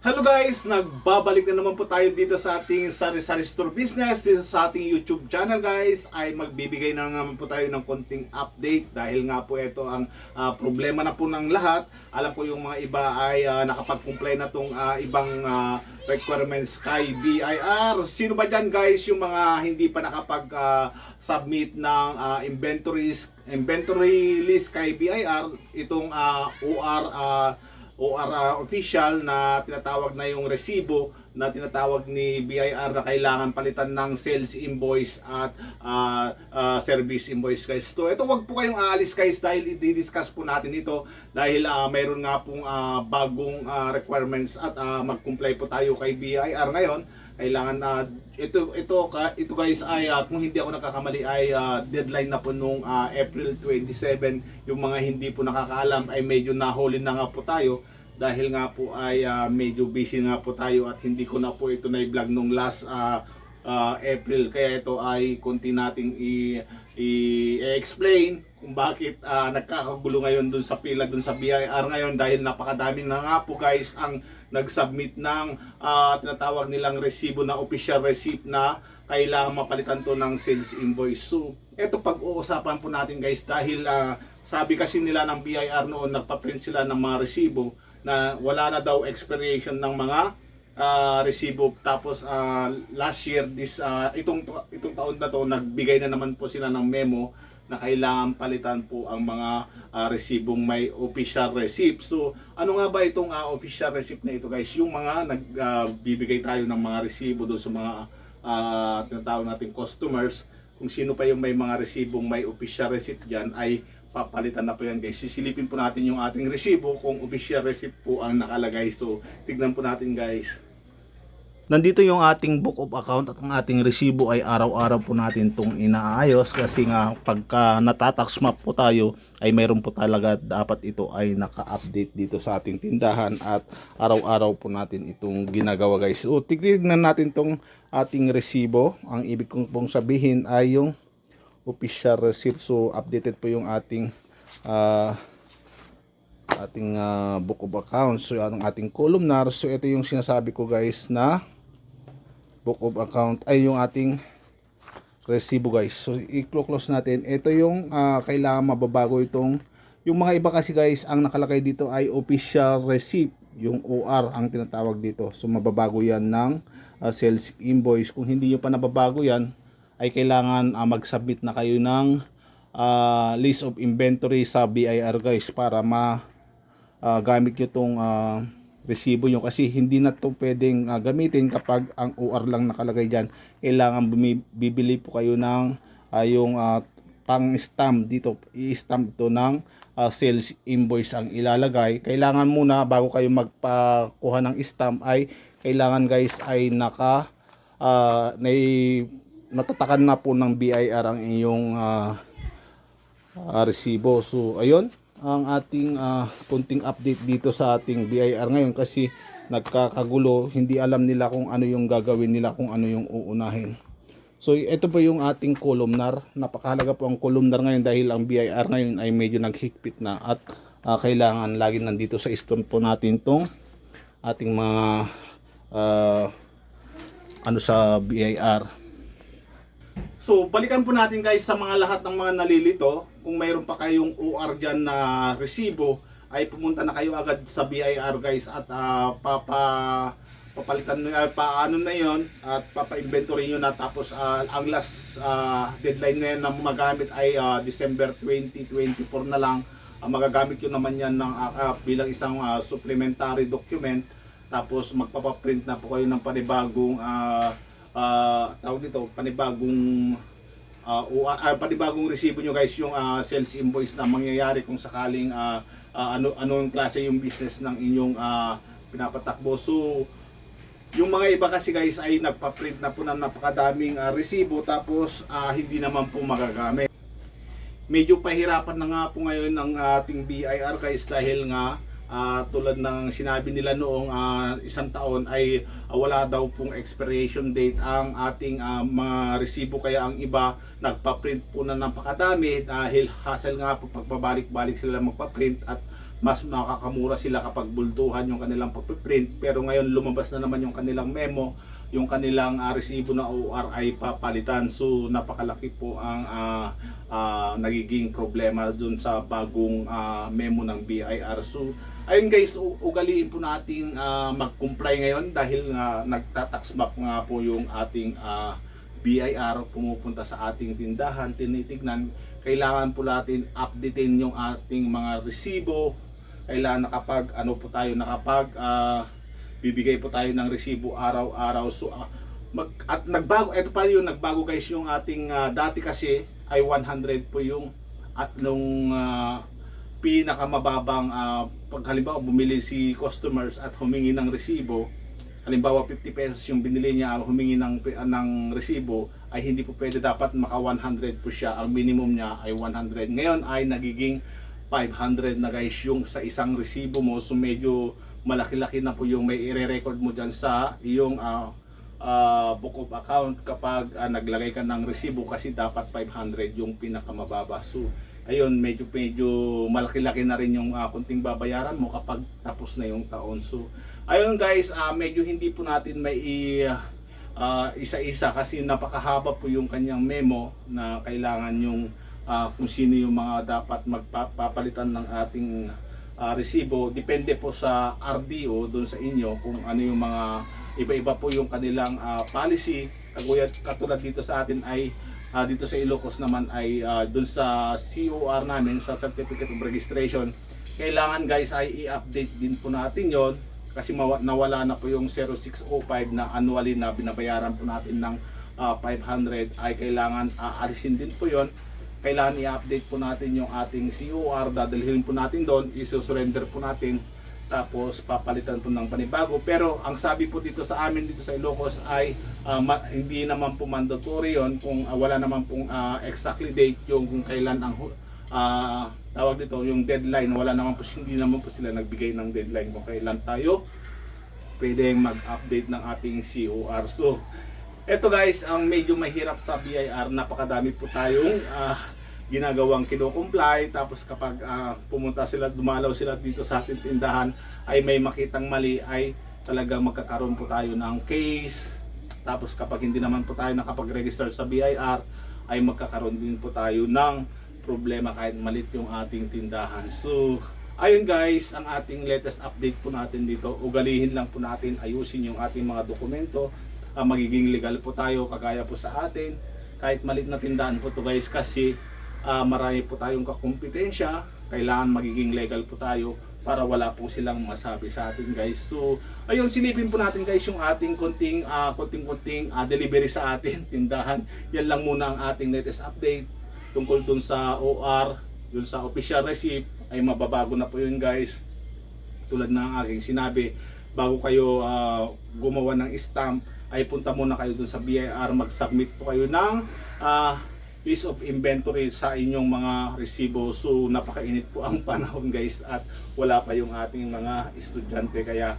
Hello guys! Nagbabalik na naman po tayo dito sa ating Sari-Sari Store Business. Dito sa ating YouTube channel guys ay magbibigay na naman po tayo ng konting update. Dahil nga po ito ang ah, problema na po ng lahat. Alam ko yung mga iba ay ah, nakapag-comply na tong ah, ibang ah, requirements kay BIR sino ba dyan guys yung mga hindi pa nakapag-submit ng ah, inventories inventory list kay BIR itong ah, OR ah, OR uh, official na tinatawag na yung resibo na tinatawag ni BIR na kailangan palitan ng sales invoice at uh, uh, service invoice guys. So ito wag po kayong aalis guys dahil i-discuss po natin ito dahil uh, mayroon nga pong uh, bagong uh, requirements at uh, mag-comply po tayo kay BIR ngayon kailangan na ito ito ka ito guys ay uh, kung hindi ako nakakamali ay uh, deadline na po nung uh, April 27 yung mga hindi po nakakaalam ay medyo nahuli na nga po tayo dahil nga po ay uh, medyo busy nga po tayo at hindi ko na po ito na i-vlog nung last uh, uh, April. Kaya ito ay konti nating i-explain kung bakit uh, nagkakagulo ngayon dun sa pila dun sa BIR ngayon. Dahil napakadami na nga po guys ang nag-submit ng uh, tinatawag nilang resibo na official receipt na kailangan mapalitan to ng sales invoice. So, ito pag-uusapan po natin guys dahil uh, sabi kasi nila ng BIR noon nagpa-print sila ng mga resibo na wala na daw expiration ng mga uh, resibo tapos uh, last year this uh, itong itong taon na to nagbigay na naman po sila ng memo na kailangan palitan po ang mga uh, resibong may official receipt. So, ano nga ba itong uh, official receipt na ito guys? Yung mga nagbibigay uh, tayo ng mga resibo doon sa mga uh, tinatawag nating customers, kung sino pa yung may mga resibong may official receipt diyan ay papalitan na po yan guys. Sisilipin po natin yung ating resibo kung official receipt po ang nakalagay. So, tignan po natin guys. Nandito yung ating book of account at ang ating resibo ay araw-araw po natin itong inaayos kasi nga pagka natatax map po tayo ay mayroon po talaga dapat ito ay naka-update dito sa ating tindahan at araw-araw po natin itong ginagawa guys. So tignan natin tong ating resibo. Ang ibig kong pong sabihin ay yung official receipt. So updated po yung ating uh, ating uh, book of accounts. So ang ating columnar. So ito yung sinasabi ko guys na book of account ay yung ating resibo guys. So i-close natin. Ito yung uh, kailangan mababago itong yung mga iba kasi guys ang nakalagay dito ay official receipt yung OR ang tinatawag dito. So mababago yan ng uh, sales invoice. Kung hindi nyo pa nababago yan ay kailangan uh, mag-submit na kayo ng uh, list of inventory sa BIR guys para ma uh, gamit nyo itong uh, resibo nyo. Kasi hindi na to pwedeng uh, gamitin kapag ang OR lang nakalagay dyan. Kailangan bibili po kayo ng uh, yung uh, pang stamp dito. I-stamp ito ng uh, sales invoice ang ilalagay. Kailangan muna bago kayo magpakuha ng stamp ay kailangan guys ay naka uh, natatakan na po ng BIR ang iyong uh, uh, resibo so ayun ang ating uh, kunting update dito sa ating BIR ngayon kasi nagkakagulo, hindi alam nila kung ano yung gagawin nila, kung ano yung uunahin. So ito po yung ating columnar. Napakahalaga po ang columnar ngayon dahil ang BIR ngayon ay medyo naghigpit na at uh, kailangan lagi nandito sa store po natin tong ating mga uh, ano sa BIR. So, balikan po natin guys sa mga lahat ng mga nalilito. Kung mayroon pa kayong OR dyan na resibo, ay pumunta na kayo agad sa BIR guys at uh, papa papalitan uh, paano na yon at papa-inventory nyo na. Tapos uh, ang last uh, deadline na yan na magamit ay uh, December 2024 na lang. Uh, magagamit yun naman yan ng, uh, uh, bilang isang uh, supplementary document. Tapos magpapaprint na po kayo ng panibagong uh, uh, tawag dito, panibagong uh, uh, panibagong resibo nyo guys yung uh, sales invoice na mangyayari kung sakaling uh, uh, ano anong klase yung business ng inyong uh, pinapatakbo. So yung mga iba kasi guys ay nagpa-print na po ng napakadaming uh, resibo tapos uh, hindi naman po magagamit. Medyo pahirapan na nga po ngayon ang ating BIR guys dahil nga uh, tulad ng sinabi nila noong uh, isang taon ay uh, wala daw pong expiration date ang ating uh, mga resibo. Kaya ang iba nagpa-print po na napakadami dahil hassle nga po pagbabalik-balik sila magpa-print at mas makakamura sila kapag bultuhan yung kanilang pagpiprint. Pero ngayon lumabas na naman yung kanilang memo. Yung kanilang ah, resibo na OR ay papalitan. So napakalaki po ang ah, ah, nagiging problema dun sa bagong ah, memo ng BIR so ayun guys ugaliin po natin ah, mag-comply ngayon dahil nga nagtatax back nga po yung ating ah, BIR pumupunta sa ating tindahan. Tinitignan kailangan po natin updatein yung ating mga resibo. Kailangan nakapag ano po tayo nakapag ah, bibigay po tayo ng resibo araw-araw. So ah, mag, at nagbago ito pa yung nagbago guys yung ating ah, dati kasi ay 100 po yung at nung ah, pinakamababang ah, pag halimbawa bumili si customers at humingi ng resibo halimbawa 50 pesos yung binili niya humingi ng ng resibo ay hindi po pwede. Dapat maka 100 po siya. Ang minimum niya ay 100 ngayon ay nagiging 500 na guys yung sa isang resibo mo. So medyo malaki-laki na po yung may ire-record mo dyan sa iyong ah, ah, book of account kapag ah, naglagay ka ng resibo kasi dapat 500 yung pinakamababa. So ayun medyo medyo malaki-laki na rin yung ah, kunting babayaran mo kapag tapos na yung taon. So ayun guys ah, medyo hindi po natin may ah, isa-isa kasi napakahaba po yung kanyang memo na kailangan yung ah, kung sino yung mga dapat magpapalitan ng ating ah, resibo. Depende po sa RDO doon sa inyo kung ano yung mga iba-iba po yung kanilang ah, policy. Kaguyat katulad dito sa atin ay ah, dito sa Ilocos naman ay ah, doon sa COR namin sa Certificate of Registration kailangan guys ay i-update din po natin yon kasi nawala na po yung 0605 na annually na binabayaran po natin ng ah, 500 ay kailangan aalisin din po yon kailangan i-update po natin yung ating COR, dadalhin po natin doon, iso-surrender po natin, tapos papalitan po ng panibago. Pero ang sabi po dito sa amin dito sa Ilocos ay ah, ma- hindi naman po mandatory yon kung ah, wala naman pong ah, exactly date yung kung kailan ang ah, tawag dito yung deadline wala naman po hindi naman po sila nagbigay ng deadline kung kailan tayo pwedeng mag-update ng ating COR. So, eto guys, ang medyo mahirap sa BIR, napakadami po tayong ah, ginagawang kino-comply. Tapos kapag ah, pumunta sila, dumalaw sila dito sa ating tindahan, ay may makitang mali, ay talagang magkakaroon po tayo ng case. Tapos kapag hindi naman po tayo nakapag-register sa BIR, ay magkakaroon din po tayo ng problema kahit malit yung ating tindahan. So, ayun guys, ang ating latest update po natin dito. Ugalihin lang po natin, ayusin yung ating mga dokumento. Ah, magiging legal po tayo, kagaya po sa atin. Kahit malit na tindahan po to guys kasi ah, marami po tayong kakumpetensya. Kailangan magiging legal po tayo para wala po silang masabi sa atin guys. So, ayun silipin po natin guys yung ating konting ah, konting-konting ah, delivery sa atin tindahan. Yan lang muna ang ating latest update tungkol dun sa OR, dun sa official receipt ay mababago na po yun guys. Tulad ng aking sinabi, bago kayo ah, gumawa ng stamp ay punta muna kayo dun sa BIR, mag-submit po kayo ng ah, list of inventory sa inyong mga resibo. So napakainit po ang panahon guys at wala pa yung ating mga estudyante kaya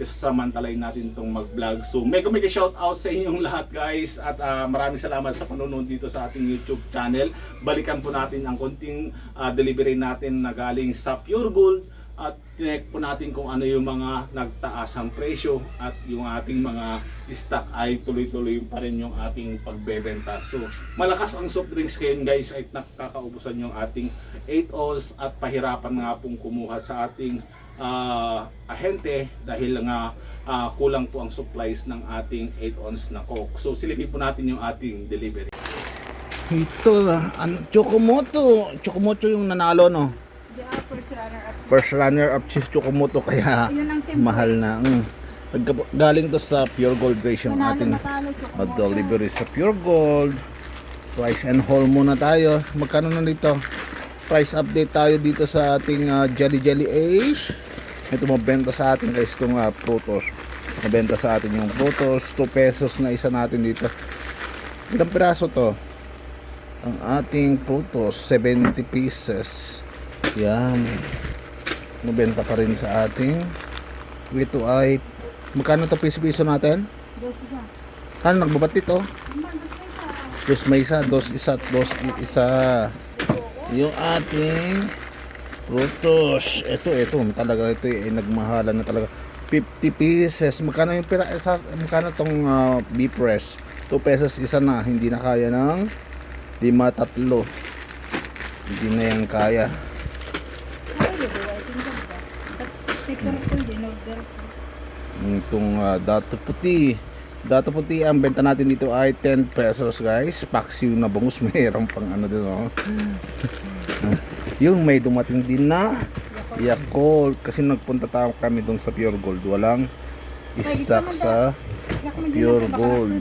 sasamantalayin natin itong mag-vlog. So mega mega shout out sa inyong lahat guys at ah, maraming salamat sa panonood dito sa ating YouTube channel. Balikan po natin ang konting ah, delivery natin na galing sa Pure Gold at tinek po natin kung ano yung mga nagtaas ang presyo at yung ating mga stock ay tuloy-tuloy pa rin yung ating pagbebenta. So, malakas ang soft drinks ngayon guys ay nakakaubusan yung ating 8 ounce at pahirapan nga pong kumuha sa ating ah, ahente dahil nga ah, kulang po ang supplies ng ating 8 ounce na coke. So, silipin po natin yung ating delivery. Ito, ano, Chocomoto. Chocomoto yung nanalo, no? The upper runner up. First runner up si Chocomoto, kaya mahal na. Mm. Galing to sa Pure Gold Race yung ating mag-delivery sa Pure Gold. Price and haul muna tayo. Magkano na dito? Price update tayo dito sa ating ah, Jelly Jelly Ace. Ito mabenta sa atin guys itong uh, prutos. Mabenta sa atin yung prutos. 2 pesos na isa natin dito. Ilang piraso to? Ang ating prutos, 70 pieces. Yan. Mabenta pa rin sa ating. Ito ay, magkano to piso-piso natin? Dos isa. Ano, nagbabat dito? Ano, dos isa. Dos may isa, dos isa, dos isa. Yung ating Prutos. Ito, ito. Talaga ito ay nagmahalan na talaga. 50 pieces. Magkano yung pira? Sa, magkano tong uh, beef press? 2 pesos isa na. Hindi na kaya ng lima tatlo. Hindi na yan kaya. Ay, di ba? I think ba? Tikman ko din, order ko. Itong uh, dato puti. Dato puti ang benta natin dito ay 10 pesos guys. Paksiw na bangus. Mayroon pang ano din oh. yung may dumating din na Yakult. Kasi nagpunta tayo kami doon sa Pure Gold. Walang stock sa Pure gold.